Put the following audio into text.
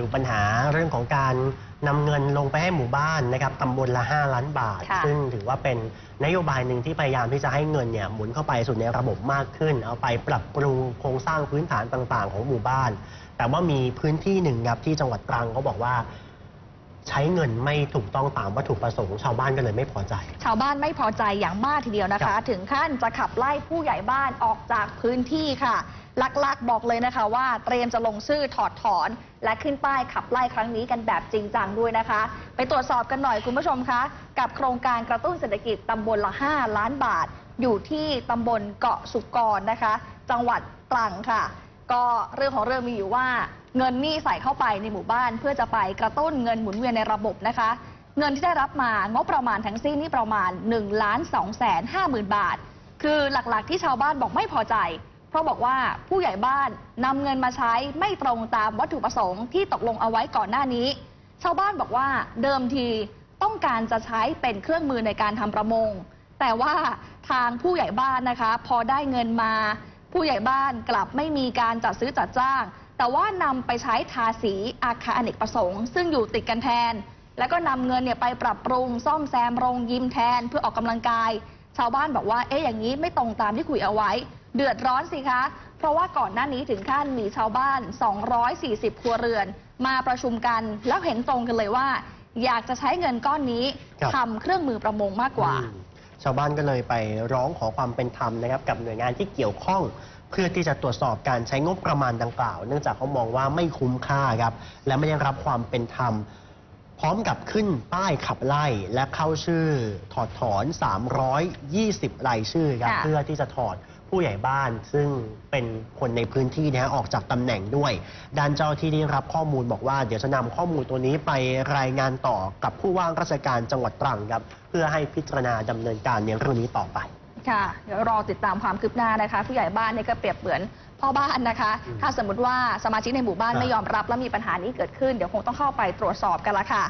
ดูปัญหาเรื่องของการนำเงินลงไปให้หมู่บ้านนะครับตำบลละ 5 ล้านบาท ค่ะซึ่งถือว่าเป็นนโยบายหนึ่งที่พยายามที่จะให้เงินเนี่ยหมุนเข้าไปสู่ในระบบมากขึ้น เอาไปปรับปรุงโครงสร้างพื้นฐานต่าง ๆ ของหมู่บ้าน แต่ว่ามีพื้นที่หนึ่งครับที่จังหวัดตรังเขาบอกว่า ใช้เงินไม่ถูกต้องตามวัตถุประสงค์ชาวบ้านก็เลยไม่พอใจ ชาวบ้านไม่พอใจอย่างมากทีเดียวนะครัคะ บ ถึงขั้นจะขับไล่ผู้ใหญ่บ้านออกจากพื้นที่ค่ะ ลักๆ บอกเลยนะคะว่าเตรียมจะลงชื่อถอดถอน และขึ้นป้ายขับไล่ครั้งนี้กันแบบจริงจังด้วยนะคะ ไปตรวจสอบกันหน่อยคุณผู้ชมคะ กับโครงการกระตุ้นเศรษฐกิจตำบลละ 5 ล้านบาท อยู่ที่ตำบลเกาะสุกรนะคะ จังหวัดตรังค่ะ ก็เรื่องของเรื่องมีอยู่ว่า เงินนี่ใส่เข้าไปในหมู่บ้าน เพื่อจะไปกระตุ้นเงินหมุนเวียนในระบบนะคะ เงินที่ได้รับมางบประมาณทั้งสิ้นนี่ประมาณ1ล้าน2แสน5หมื่นบาท คือหลักๆที่ชาวบ้านบอกไม่พอใจ เพราะบอกว่าผู้ใหญ่บ้านนำเงินมาใช้ไม่ตรงตามวัตถุประสงค์ที่ตกลงเอาไว้ก่อนหน้านี้ ชาวบ้านบอกว่าเดิมทีต้องการจะใช้เป็นเครื่องมือในการทำประมง แต่ว่าทางผู้ใหญ่บ้านนะคะ พอได้เงินมา ผู้ใหญ่บ้านกลับไม่มีการจัดซื้อจัดจ้าง แต่ว่านำไปใช้ทาสีอาคารอเนกประสงค์ ซึ่งอยู่ติดกันแทน แล้วก็นำเงินเนี่ยไปปรับปรุงซ่อมแซมโรงยิมแทนเพื่อออกกำลังกาย ชาวบ้านบอกว่า เอ๊ะอย่างนี้ไม่ตรงตามที่คุยเอาไว้ เดือดร้อนสิคะ เพราะว่าก่อนหน้านี้ถึงขั้นมีชาวบ้าน 240 ครัวเรือน มาประชุมกันแล้วเห็นตรงกันเลยว่า อยากจะใช้เงินก้อนนี้ครับ ทำเครื่องมือประมงมากกว่า อืมชาวบ้านก็เลยไปร้องขอความเป็นธรรมนะครับกับหน่วยงานที่เกี่ยวข้อง เพื่อที่จะตรวจสอบการใช้งบประมาณดังกล่าว เนื่องจากเขามองว่าไม่คุ้มค่าครับและไม่ได้รับความเป็นธรรม พร้อมกับขึ้นป้ายขับไล่และเข้าชื่อถอดถอน 320 รายชื่อครับค่ะ เพื่อที่จะถอดผู้ใหญ่บ้าน ซึ่งเป็นคนในพื้นที่นะฮะออกจากตำแหน่งด้วยด้านเจ้าที่ได้รับข้อมูลบอกว่า เดี๋ยวจะนำข้อมูลตัวนี้ไปรายงานต่อกับผู้ว่าราชการจังหวัดตรังครับเพื่อให้พิจารณาดำเนินการในเรื่องนี้ต่อไป ค่ะเดี๋ยวรอติดตามความคืบหน้านะคะ ผู้ใหญ่บ้านเนี่ยก็เปรียบเหมือนพ่อบ้านนะคะอืมถ้าสมมติว่าสมาชิกในหมู่บ้านครับไม่ยอมรับและมีปัญหานี้เกิดขึ้น เดี๋ยวคงต้องเข้าไปตรวจสอบกันละค่ะ